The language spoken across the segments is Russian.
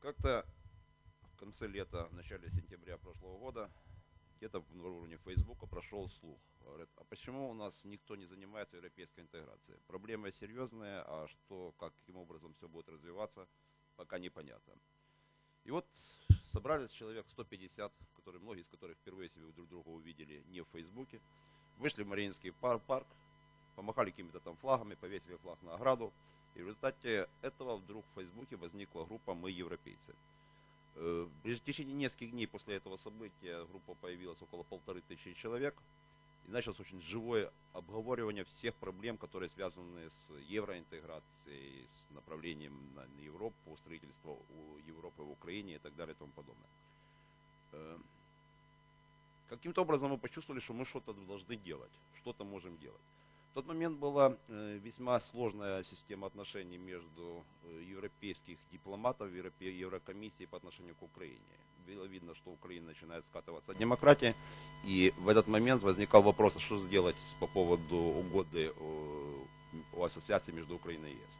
Как-то в конце лета, в начале сентября прошлого года где-то на уровне Фейсбука прошел слух. Говорят, а почему у нас никто не занимается европейской интеграцией? Проблема серьезная, а что, как, каким образом все будет развиваться, пока непонятно. И вот собрались человек 150, которые, многие из которых впервые себе друг друга увидели не в Фейсбуке, вышли в Мариинский парк помахали какими-то там флагами, повесили флаг на ограду. И в результате этого вдруг в Фейсбуке возникла группа «Мы европейцы». Э, в течение нескольких дней после этого события группа появилась около полторы тысячи человек. И началось очень живое обговоривание всех проблем, которые связаны с евроинтеграцией, с направлением на Европу, строительство Европы в Украине и так далее и тому подобное. Э, каким-то образом мы почувствовали, что мы что-то должны делать, что-то можем делать. В тот момент была э, весьма сложная система отношений между э, европейских дипломатов, Еврокомиссии по отношению к Украине. Было видно, что Украина начинает скатываться от демократии, и в этот момент возникал вопрос, а что сделать по поводу угоды о ассоциации между Украиной и ЕС.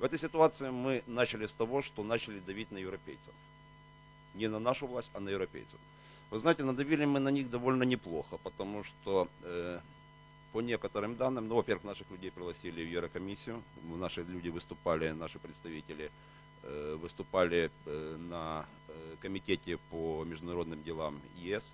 В этой ситуации мы начали с того, что начали давить на европейцев. Не на нашу власть, а на европейцев. Вы знаете, надавили мы на них довольно неплохо, потому что э, по некоторым данным, ну, во-первых, наших людей пригласили в Еврокомиссию, наши люди выступали, наши представители э, выступали э, на э, комитете по международным делам ЕС.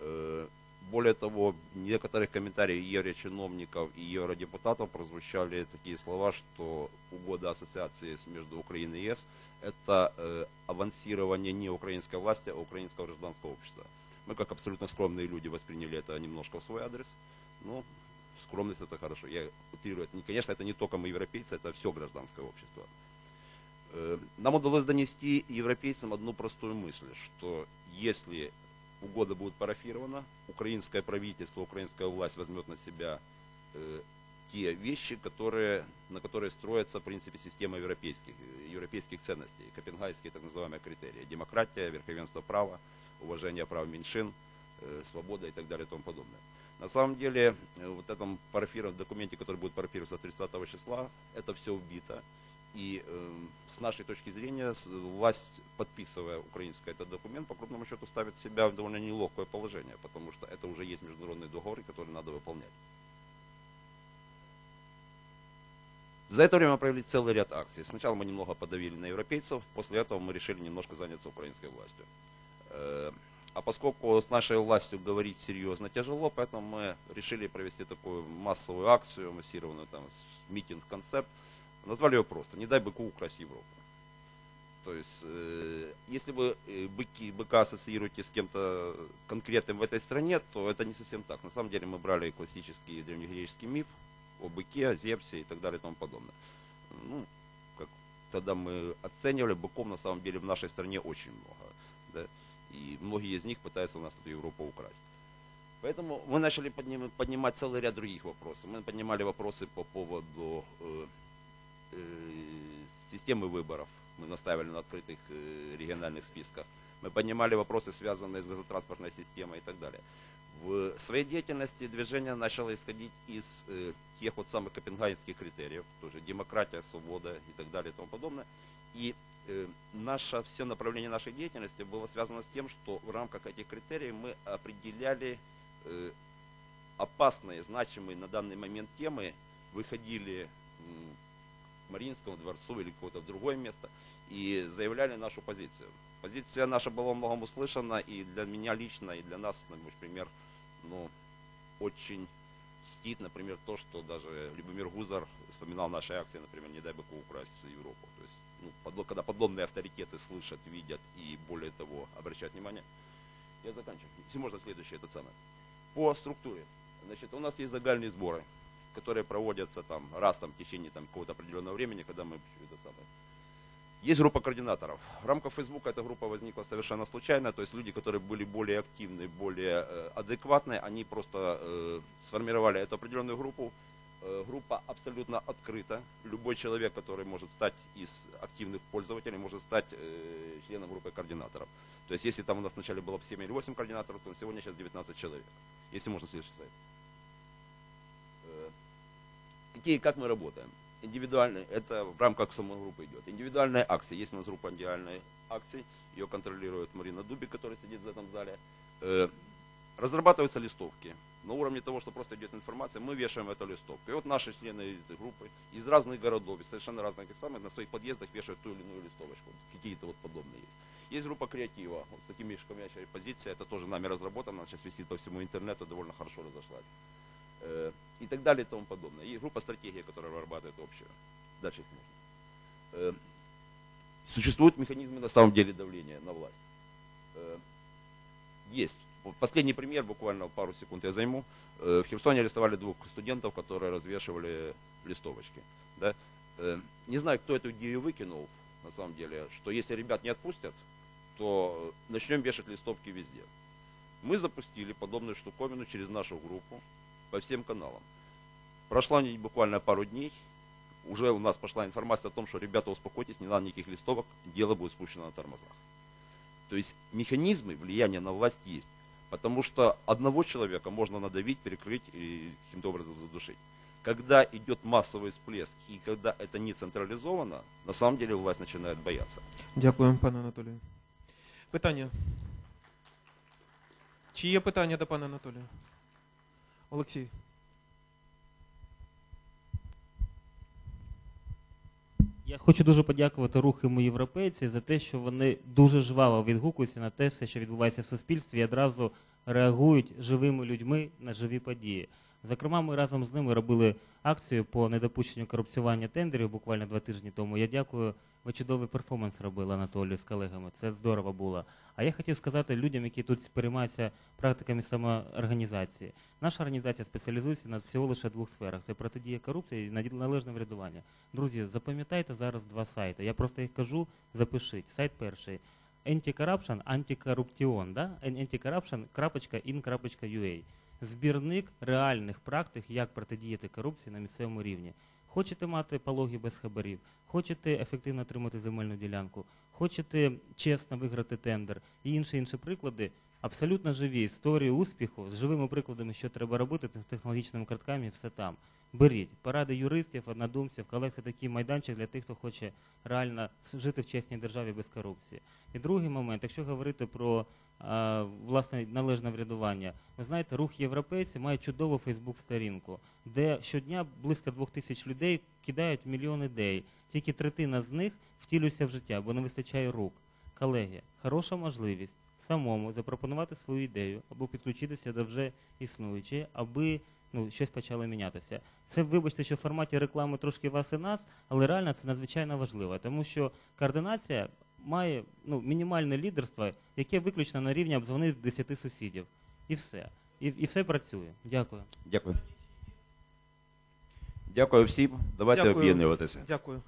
Э, более того, некоторых комментариях еврочиновников и евродепутатов прозвучали такие слова, что угода ассоциации между Украиной и ЕС – это э, авансирование не украинской власти, а украинского гражданского общества. Мы, как абсолютно скромные люди, восприняли это немножко в свой адрес – ну, скромность это хорошо. Я утрирую. Это, конечно, это не только мы европейцы, это все гражданское общество. Э, нам удалось донести европейцам одну простую мысль, что если угода будет парафирована, украинское правительство, украинская власть возьмет на себя э, те вещи, которые, на которые строятся, в принципе, система европейских, европейских ценностей, копенгайские так называемые критерии. Демократия, верховенство права, уважение прав меньшин, э, свобода и так далее и тому подобное. На самом деле, э, вот этом парафированном документе, который будет парафироваться 30 числа, это все убито. И э, с нашей точки зрения, власть, подписывая украинский этот документ, по крупному счету ставит себя в довольно неловкое положение, потому что это уже есть международные договоры, которые надо выполнять. За это время мы провели целый ряд акций. Сначала мы немного подавили на европейцев, после этого мы решили немножко заняться украинской властью. Э, а поскольку с нашей властью говорить серьезно тяжело, поэтому мы решили провести такую массовую акцию, массированную там митинг-концерт. Назвали ее просто «Не дай быку украсть Европу». То есть, э, если вы э, быки, быка ассоциируете с кем-то конкретным в этой стране, то это не совсем так. На самом деле мы брали классический древнегреческий миф о быке, о Зевсе и так далее и тому подобное. Ну, как тогда мы оценивали, быков на самом деле в нашей стране очень много. Да? И многие из них пытаются у нас эту Европу украсть. Поэтому мы начали поднимать, поднимать целый ряд других вопросов. Мы поднимали вопросы по поводу э, э, системы выборов. Мы наставили на открытых э, региональных списках. Мы поднимали вопросы, связанные с газотранспортной системой и так далее. В своей деятельности движение начало исходить из э, тех вот самых копенгагенских критериев, тоже демократия, свобода и так далее и тому подобное. И наше, все направление нашей деятельности было связано с тем, что в рамках этих критериев мы определяли э, опасные, значимые на данный момент темы, выходили к Мариинскому дворцу или какое-то другое место и заявляли нашу позицию. Позиция наша была многом услышана, и для меня лично, и для нас, например, ну, очень стит, например, то, что даже Любомир Гузар вспоминал наши акции, например, «Не дай быку украсть Европу». То есть ну, когда подобные авторитеты слышат, видят и более того обращают внимание. Я заканчиваю. Если можно, следующее, это самое. По структуре. Значит, у нас есть загальные сборы, которые проводятся там раз там, в течение там, какого-то определенного времени, когда мы это самое. Есть группа координаторов. В рамках Фейсбука эта группа возникла совершенно случайно, то есть люди, которые были более активны, более э, адекватные, они просто э, сформировали эту определенную группу, Э, группа абсолютно открыта. Любой человек, который может стать из активных пользователей, может стать э, членом группы координаторов. То есть, если там у нас вначале было 7 или 8 координаторов, то сегодня сейчас 19 человек. Если можно следующий сайт. Э, какие, как мы работаем? Индивидуальные, это в рамках самой группы идет. Индивидуальные акции. Есть у нас группа индивидуальной акций. Ее контролирует Марина Дуби, которая сидит в этом зале. Э, разрабатываются листовки. На уровне того, что просто идет информация, мы вешаем эту листовку. И вот наши члены этой группы из разных городов, из совершенно разных самых, на своих подъездах вешают ту или иную листовочку. Какие-то вот подобные есть. Есть группа креатива, вот с такими шкамячей позиция, это тоже нами разработана, она сейчас висит по всему интернету, довольно хорошо разошлась. Э, так далее и тому подобное. И группа стратегии, которая разрабатывает общую. Дальше их можно. Э, существуют механизмы на самом деле давления на власть. Э, есть. Последний пример, буквально пару секунд я займу. В Херсоне арестовали двух студентов, которые развешивали листовочки. Да? Не знаю, кто эту идею выкинул, на самом деле, что если ребят не отпустят, то начнем вешать листовки везде. Мы запустили подобную штуковину через нашу группу по всем каналам. Прошла буквально пару дней, уже у нас пошла информация о том, что ребята успокойтесь, не надо никаких листовок, дело будет спущено на тормозах. То есть механизмы влияния на власть есть. Потому что одного человека можно надавить, перекрыть и каким-то образом задушить. Когда идет массовый всплеск и когда это не централизовано, на самом деле власть начинает бояться. Дякую, пане Анатолію. Питання. Чи є питання до пана Анатолія? Олексій. Я хочу дуже подякувати рухи європейці за те, що вони дуже жваво відгукуються на те, все, що відбувається в суспільстві, і одразу реагують живими людьми на живі події. Зокрема, ми разом з ними робили акцію по недопущенню корупціювання тендерів буквально два тижні тому. Я дякую, ви чудовий перформанс робили Анатолій з колегами. Це здорово було. А я хотів сказати людям, які тут переймаються практиками самоорганізації. Наша організація спеціалізується на всього лише двох сферах: це протидія корупції і належне врядування. Друзі, запам'ятайте зараз два сайти. Я просто їх кажу, запишіть. Сайт перший. Anti-corruption, антикоррупцион, да? anticorruption.in.ua збірник реальних практик, як протидіяти корупції на місцевому рівні. Хочете мати пологи без хабарів, хочете ефективно отримати земельну ділянку, хочете чесно виграти тендер і інші інші приклади. Абсолютно живі історії успіху з живими прикладами, що треба робити, технологічними картками, все там. Беріть поради юристів, однодумців, колег це такий майданчик для тих, хто хоче реально жити в чесній державі без корупції. І другий момент, якщо говорити про власне належне врядування. Ви знаєте, рух європейці має чудову Фейсбук-сторінку, де щодня близько двох тисяч людей кидають мільйон ідей. Тільки третина з них втілюється в життя, бо не вистачає рук. Колеги, хороша можливість самому запропонувати свою ідею або підключитися до вже існуючої, аби ну, щось почало мінятися. Це, вибачте, що в форматі реклами трошки вас і нас, але реально це надзвичайно важливо, тому що координація має ну, мінімальне лідерство, яке виключно на рівні обзвонив 10 сусідів. І все. І, і все працює. Дякую. Дякую. Дякую всім. Давайте Дякую. об'єднуватися. Дякую.